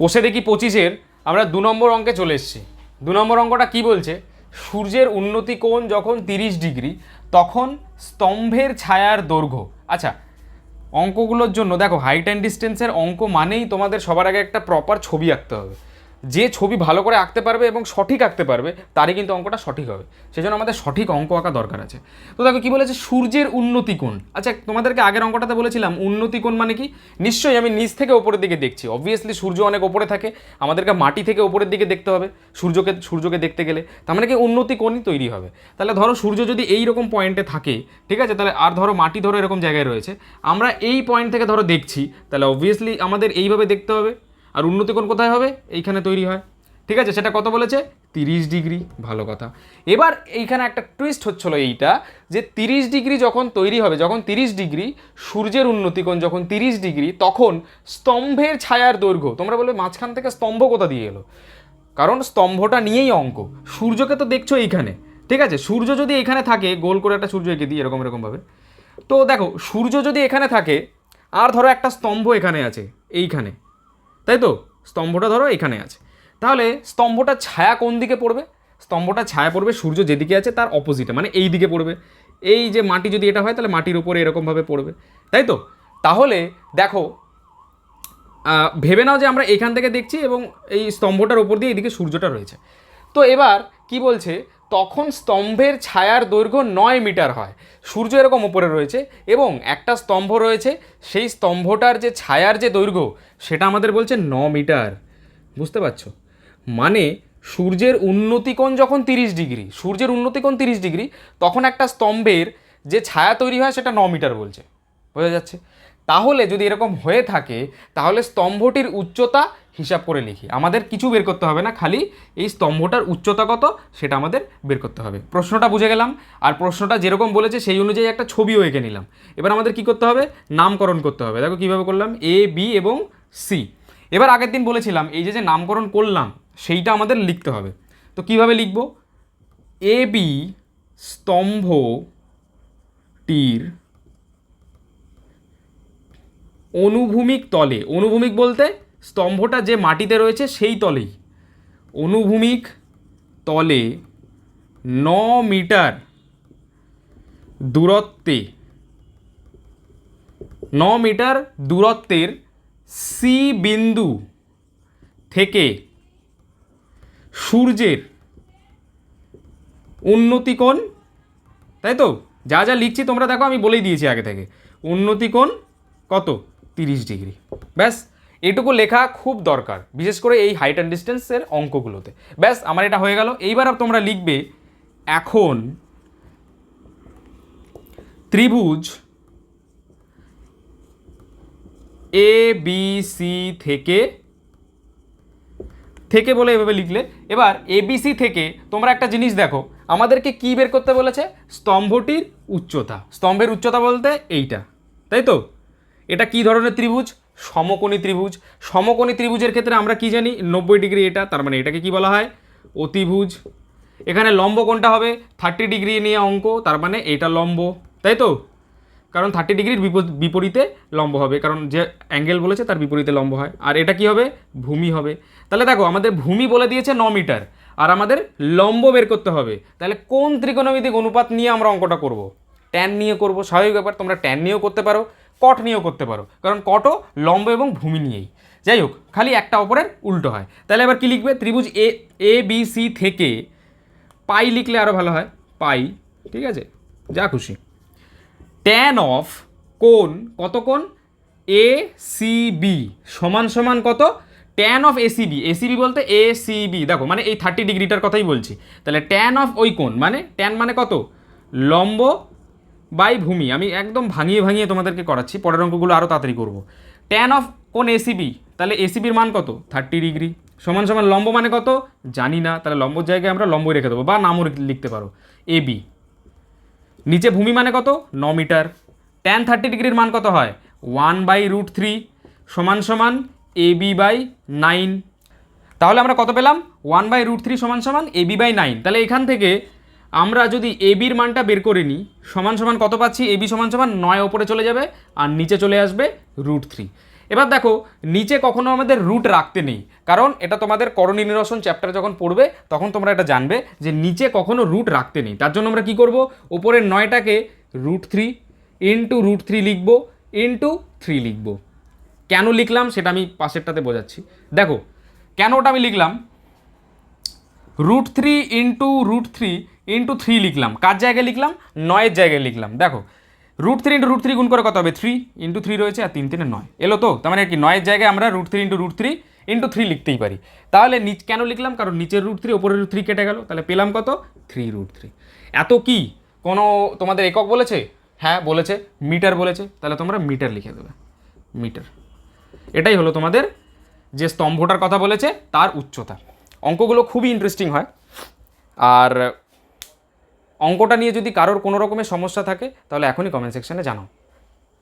কোষে দেখি পঁচিশের, আমরা দু নম্বর অঙ্কে চলে এসেছি। দু নম্বর অঙ্কটা কি বলছে? সূর্যের উন্নতি কোণ যখন তিরিশ ডিগ্রি, তখন স্তম্ভের ছায়ার দৈর্ঘ্য। আচ্ছা অঙ্কগুলোর জন্য, দেখো হাইট অ্যান্ড ডিস্টেন্সের অঙ্ক মানেই তোমাদের সবার আগে একটা প্রপার ছবি আঁকতে হবে। যে ছবি ভালো করে আঁকতে পারবে এবং সঠিক আঁকতে পারবে, তারই কিন্তু অঙ্কটা সঠিক হবে। সেজন্য আমাদের সঠিক অঙ্ক আঁকা দরকার আছে। তো দেখো কি বলেছে? সূর্যের উন্নতি কোণ। আচ্ছা তোমাদেরকে আগের অঙ্কটাতে বলেছিলাম, উন্নতি কোণ মানে কি? নিশ্চয়ই আমি নিচ থেকে ওপরের দিকে দেখছি। অবভিয়াসলি সূর্য অনেক ওপরে থাকে। আমাদেরকে মাটি থেকে ওপরের দিকে দেখতে হবে, সূর্যকে সূর্যকে দেখতে গেলে। তার মানে কি? উন্নতি কোণই তৈরি হবে। তাহলে ধরো সূর্য যদি এই রকম পয়েন্টে থাকে, ঠিক আছে? তাহলে আর ধরো মাটি ধরো এরকম জায়গায় রয়েছে। আমরা এই পয়েন্ট থেকে ধরো দেখছি, তাহলে অবভিয়াসলি আমাদের এইভাবে দেখতে হবে। আর উন্নতি কোণ কোথায় হবে? এইখানে তৈরি হয়। ঠিক আছে? সেটা কত বলেছে? তিরিশ ডিগ্রি। ভালো কথা। এবার এইখানে একটা টুইস্ট হচ্ছিল এইটা যে তিরিশ ডিগ্রি যখন তৈরি হবে, যখন তিরিশ ডিগ্রি সূর্যের উন্নতিকোণ যখন তিরিশ ডিগ্রি, তখন স্তম্ভের ছায়ার দৈর্ঘ্য, তোমরা বলবে মাঝখান থেকে স্তম্ভ কোথা দিয়ে এলো? কারণ স্তম্ভটা নিয়েই অঙ্ক। সূর্যকে তো দেখছ এইখানে। ঠিক আছে? সূর্য যদি এখানে থাকে, গোল করে একটা সূর্য এঁকে দিই, এরকম এরকমভাবে তো দেখো, সূর্য যদি এখানে থাকে, আর ধরো একটা স্তম্ভ এখানে আছে, এইখানে। তাই তো? স্তম্ভটা ধরো এখানে আছে। তাহলে স্তম্ভটা ছায়া কোন দিকে পড়বে? স্তম্ভটা ছায়া পড়বে সূর্য যেদিকে আছে তার অপোজিটে মানে এই দিকে পড়বে। এই যে মাটি যদি এটা হয় তাহলে মাটির উপরে এরকমভাবে পড়বে। তাই তো? তাহলে দেখো ভেবে নাও যে আমরা এখান থেকে দেখছি এবং এই স্তম্ভটার উপর দিয়ে এদিকে সূর্যটা রয়েছে। তো এবার কি বলছে? তখন স্তম্ভের ছায়ার দৈর্ঘ্য নয় মিটার হয়। সূর্য এরকম উপরে রয়েছে এবং একটা স্তম্ভ রয়েছে। সেই স্তম্ভটার যে ছায়ার যে দৈর্ঘ্য, সেটা আমাদের বলছে ন মিটার। বুঝতে পারছ? মানে সূর্যের উন্নতিকোণ যখন তিরিশ ডিগ্রি, সূর্যের উন্নতিকোণ তিরিশ ডিগ্রি, তখন একটা স্তম্ভের যে ছায়া তৈরি হয় সেটা ন মিটার বলছে। বোঝা যাচ্ছে? তাহলে যদি এরকম হয়ে থাকে, তাহলে স্তম্ভটির উচ্চতা হিসাব করে লিখি। আমাদের কিছু বের করতে হবে না, খালি এই স্তম্ভটার উচ্চতা কত সেটা আমাদের বের করতে হবে। প্রশ্নটা বুঝে গেলাম, আর প্রশ্নটা যেরকম বলেছে সেই অনুযায়ী একটা ছবিও এঁকে নিলাম। এবার আমাদের কি করতে হবে? নামকরণ করতে হবে। দেখো কীভাবে করলাম? এ বি এবং সি এবার আগের দিন বলেছিলাম, এই যে যে নামকরণ করলাম, সেইটা আমাদের লিখতে হবে। তো কীভাবে লিখব? এ বি স্তম্ভটির অনুভূমিক তলে, অনুভূমিক বলতে স্তম্ভটা যে মাটিতে রয়েছে সেই তলেই। অনুভূমিক তলে ন মিটার দূরত্বে, ন মিটার দূরত্বের সি বিন্দু থেকে সূর্যের উন্নতিকোণ, তাই তো? যা যা লিখছি তোমরা দেখো, আমি বলেই দিয়েছি আগে থেকে। উন্নতিকোণ কত? তিরিশ ডিগ্রি। ব্যাস, এটুকু লেখা খুব দরকার, বিশেষ করে এই হাইট অ্যান্ড ডিস্টেন্সের অঙ্কগুলোতে। ব্যাস, আমার এটা হয়ে গেল। এইবার তোমরা লিখবে, এখন ত্রিভুজ এ বি সি থেকে থেকে বলে এভাবে লিখলে। এবার এবিসি থেকে তোমরা একটা জিনিস দেখো, আমাদেরকে কি বের করতে বলেছে? স্তম্ভটির উচ্চতা। স্তম্ভের উচ্চতা বলতে এইটা, তাই তো? এটা কি ধরনের ত্রিভুজ? সমকোণী ত্রিভুজ। সমকোণী ত্রিভুজের ক্ষেত্রে আমরা কি জানি? নব্বই ডিগ্রি এটা, তার মানে এটাকে কি বলা হয়? অতিভুজ। এখানে লম্ব কোনটা হবে থার্টি ডিগ্রি নিয়ে অঙ্ক, তার মানে এটা লম্ব, তাই তো? কারণ থার্টি ডিগ্রির বিপরীতে লম্ব হবে, কারণ যে অ্যাঙ্গেল বলেছে তার বিপরীতে লম্ব হয়। আর এটা কি হবে? ভূমি হবে। তাহলে দেখো, আমাদের ভূমি বলে দিয়েছে ন মিটার, আর আমাদের লম্ব বের করতে হবে। তাহলে কোন ত্রিকোণমিতিক অনুপাত নিয়ে আমরা অঙ্কটা করব? ট্যান নিয়ে করব। স্বাভাবিক ব্যাপার, তোমরা ট্যান নিয়েও করতে পারো। কট নিয়েও করতে পারো। কারণ কটও লম্ব এবং ভূমি নিয়েই। যাই হোক, খালি একটা অপরের উল্টো হয়। তাহলে এবার কী লিখবে? ত্রিভুজ এ এ বি সি থেকে পাই লিখলে আরও ভালো হয়। পাই, ঠিক আছে? যা খুশি। ট্যান অফ কোন কত কোন এ সি বি সমান সমান কত? ট্যান অফ এসিবি এসিবি বলতে এ সি বি দেখো মানে এই থার্টি ডিগ্রিটার কথাই বলছি। তাহলে ট্যান অফ ওই কোন মানে ট্যান মানে কত? লম্ব বাই ভূমি, আমি একদম ভাঙিয়ে ভাঙিয়ে তোমাদেরকে করাচ্ছি, পরের অঙ্কগুলো আরও তাড়াতাড়ি করব। ট্যান অফ কোন এসিবি তাহলে এসিবির মান কত? থার্টি ডিগ্রি সমান সমান লম্ব মানে কত? জানি না, তাহলে লম্বর জায়গায় আমরা লম্বই রেখে দেবো, বা নামও লিখতে পারো। এ বি নিচে ভূমি মানে কত? ন মিটার। ট্যান থার্টি ডিগ্রির মান কত হয়? ওয়ান বাই রুট থ্রি সমান সমান এ বি বাই নাইন তাহলে আমরা কত পেলাম? ওয়ান বাই রুট থ্রি সমান সমান এ বি বাই নাইন তাহলে এখান থেকে আমরা যদি এবির মানটা বের করে নিই, সমান সমান কত পাচ্ছি? এবি সমান সমান নয়, ওপরে চলে যাবে আর নিচে চলে আসবে রুট থ্রি এবার দেখো, নিচে কখনো আমাদের রুট রাখতে নেই, কারণ এটা তোমাদের করণী নিরসন চ্যাপ্টার যখন পড়বে, তখন তোমরা এটা জানবে যে নিচে কখনো রুট রাখতে নেই। তার জন্য আমরা কি করব? ওপরের নয়টাকে root three into root three লিখব ইন্টু থ্রি লিখব। কেন লিখলাম? সেটা আমি পাশেরটাতে বোঝাচ্ছি। দেখো, কেন ওটা আমি লিখলাম? Root three into root three into three লিখলাম। কার জায়গায় লিখলাম? নয়ের জায়গায় লিখলাম। দেখো root three into root three গুণ করে কত হবে? থ্রি ইন্টু থ্রি রয়েছে আর তিন তিনে নয়। এলো তো? তার মানে কি, নয়ের জায়গায় আমরা root three into root three into three লিখতেই পারি। তাহলে নিচ কেন লিখলাম? কারণ নিচের রুট থ্রি ওপরের রুট থ্রি কেটে গেল। তাহলে পেলাম কত? থ্রি রুট থ্রি এত কি? কোনো তোমাদের একক বলেছে? হ্যাঁ বলেছে। মিটার বলেছে। তাহলে তোমরা মিটার লিখে দেবে। মিটার। এটাই হলো তোমাদের যে স্তম্ভটার কথা বলেছে, তার উচ্চতা। অঙ্কগুলো খুবই ইন্টারেস্টিং হয়। আর অঙ্কটা নিয়ে যদি কারোর কোনো রকমের সমস্যা থাকে তাহলে এখনই কমেন্ট সেকশনে জানাও।